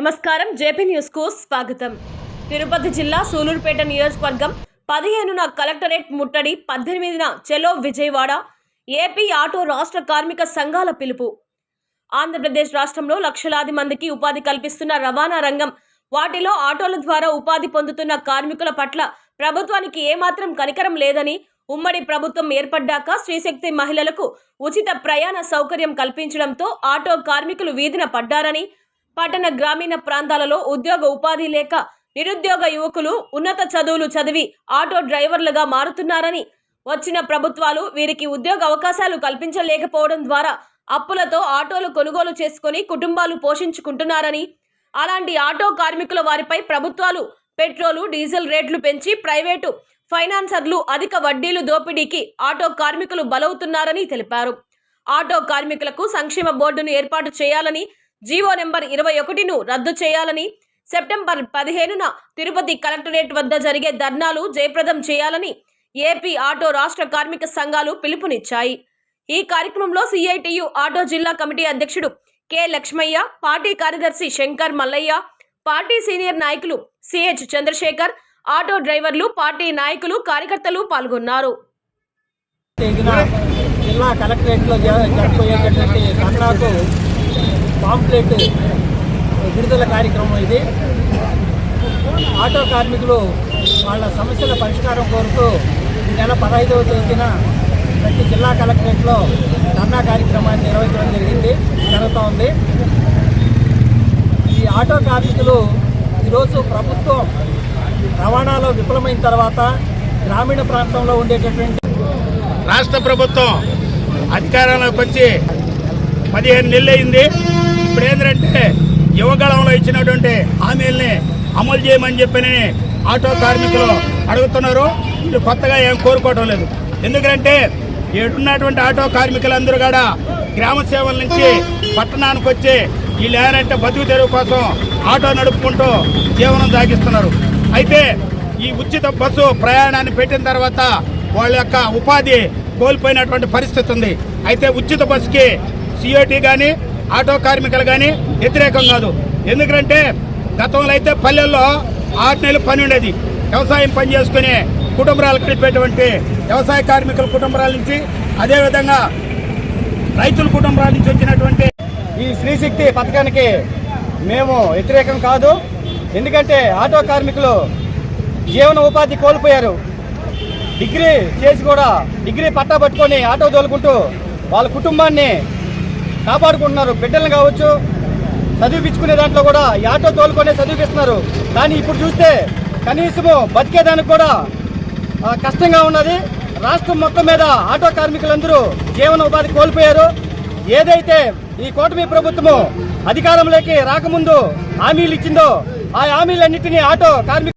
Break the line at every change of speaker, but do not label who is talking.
నమస్కారం. జేపీ న్యూస్కు స్వాగతం. తిరుపతి జిల్లా సూలూరుపేట నియోజకవర్గం పదిహేనున కలెక్టరేట్ ముట్టడి పద్దెనిమిదిన చెలో విజయవాడ ఏపీ ఆటో రాష్ట్ర కార్మిక సంఘాల పిలుపు. ఆంధ్రప్రదేశ్ రాష్ట్రంలో లక్షలాది మందికి ఉపాధి కల్పిస్తున్న రవాణా రంగం వాటిలో ఆటోల ద్వారా ఉపాధి పొందుతున్న కార్మికుల పట్ల ప్రభుత్వానికి ఏమాత్రం కనికరం లేదని ఉమ్మడి ప్రభుత్వం ఏర్పడ్డాక శ్రీశక్తి మహిళలకు ఉచిత ప్రయాణ సౌకర్యం కల్పించడంతో ఆటో కార్మికులు వీధిన పడ్డారని పట్టణ గ్రామీణ ప్రాంతాలలో ఉద్యోగ ఉపాధి లేక నిరుద్యోగ యువకులు ఉన్నత చదువులు చదివి ఆటో డ్రైవర్లుగా మారుతున్నారని వచ్చిన ప్రభుత్వాలు వీరికి ఉద్యోగ అవకాశాలు కల్పించలేకపోవడం ద్వారా అప్పులతో ఆటోలు కొనుగోలు చేసుకుని కుటుంబాలు పోషించుకుంటున్నారని అలాంటి ఆటో కార్మికుల వారిపై ప్రభుత్వాలు పెట్రోలు డీజిల్ రేట్లు పెంచి ప్రైవేటు ఫైనాన్సర్లు అధిక వడ్డీలు దోపిడీకి ఆటో కార్మికులు బలవుతున్నారని తెలిపారు. ఆటో కార్మికులకు సంక్షేమ బోర్డును ఏర్పాటు చేయాలని జీవో నెంబర్ ఇరవై ఒకటిను రద్దు చేయాలని సెప్టెంబర్ పదిహేనున తిరుపతి కలెక్టరేట్ వద్ద జరిగే ధర్నాలు జయప్రదం చేయాలని ఏపీ ఆటో రాష్ట్ర కార్మిక సంఘాలు పిలుపునిచ్చాయి. ఈ కార్యక్రమంలో సిఐటియు ఆటో జిల్లా కమిటీ అధ్యక్షుడు కె లక్ష్మయ్య పార్టీ కార్యదర్శి శంకర్ మల్లయ్య పార్టీ సీనియర్ నాయకులు సిహెచ్ చంద్రశేఖర్ ఆటో డ్రైవర్లు పార్టీ నాయకులు కార్యకర్తలు పాల్గొన్నారు.
జిల్లా కలెక్టరేట్లో జరగబోయేటటువంటి ధర్నాకు పాంప్లెట్ విడుదల కార్యక్రమం ఇది. ఆటో కార్మికులు వాళ్ళ సమస్యల పరిష్కారం కోరుతూ ఈ నెల పదహైదవ తేదీన ప్రతి జిల్లా కలెక్టరేట్లో ధర్నా కార్యక్రమాన్ని నిర్వహించడం జరిగింది జరుగుతూ ఉంది ఈ ఆటో కార్మికులు ఈరోజు ప్రభుత్వం రవాణాలో విఫలమైన తర్వాత గ్రామీణ ప్రాంతంలో ఉండేటటువంటి
రాష్ట్ర ప్రభుత్వం అధికారంలోకి వచ్చి పదిహేను నెలలు అయింది ఇప్పుడు ఏంటంటే యువగళంలో ఇచ్చినటువంటి హామీల్ని అమలు చేయమని చెప్పని ఆటో కార్మికులు అడుగుతున్నారు. వీళ్ళు కొత్తగా ఏం కోరుకోవటం లేదు. ఎందుకంటే ఏడున్నటువంటి ఆటో కార్మికులందరూ కూడా గ్రామ సేవల నుంచి పట్టణానికి వచ్చి వీళ్ళు ఏంటంటే బతుకు తెరువు కోసం ఆటో నడుపుకుంటూ జీవనం సాగిస్తున్నారు. అయితే ఈ ఉచిత బస్సు ప్రయాణాన్ని పెట్టిన తర్వాత వాళ్ళ యొక్క ఉపాధి కోల్పోయినటువంటి పరిస్థితి ఉంది. అయితే ఉచిత బస్సుకి సిఓటి కానీ ఆటో కార్మికులు కానీ వ్యతిరేకం కాదు. ఎందుకంటే గతంలో అయితే పల్లెల్లో ఆరు నెలలు పని ఉండేది. వ్యవసాయం పని చేసుకుని కుటుంబరాలు గడిపేటువంటి వ్యవసాయ కార్మికుల కుటుంబరాల నుంచి అదేవిధంగా రైతుల కుటుంబాల నుంచి వచ్చినటువంటి
ఈ స్త్రీశక్తి పథకానికి మేము వ్యతిరేకం కాదు. ఎందుకంటే ఆటో కార్మికులు జీవన ఉపాధి కోల్పోయారు. డిగ్రీ చేసి కూడా డిగ్రీ పట్టా పట్టుకొని ఆటో తోలుకుంటూ వాళ్ళ కుటుంబాన్ని కాపాడుకుంటున్నారు. బిడ్డలను కావచ్చు చదివిపించుకునే దాంట్లో కూడా ఈ ఆటో తోలుకొనే చదివిపిస్తున్నారు. కానీ ఇప్పుడు చూస్తే కనీసము బతికేదానికి కూడా కష్టంగా ఉన్నది. రాష్ట్రం మొత్తం మీద ఆటో కార్మికులందరూ జీవన ఉపాధి కోల్పోయారు. ఏదైతే ఈ కూటమి ప్రభుత్వము అధికారంలోకి రాకముందు హామీలు ఇచ్చిందో ఆ హామీలన్నింటినీ ఆటో కార్మిక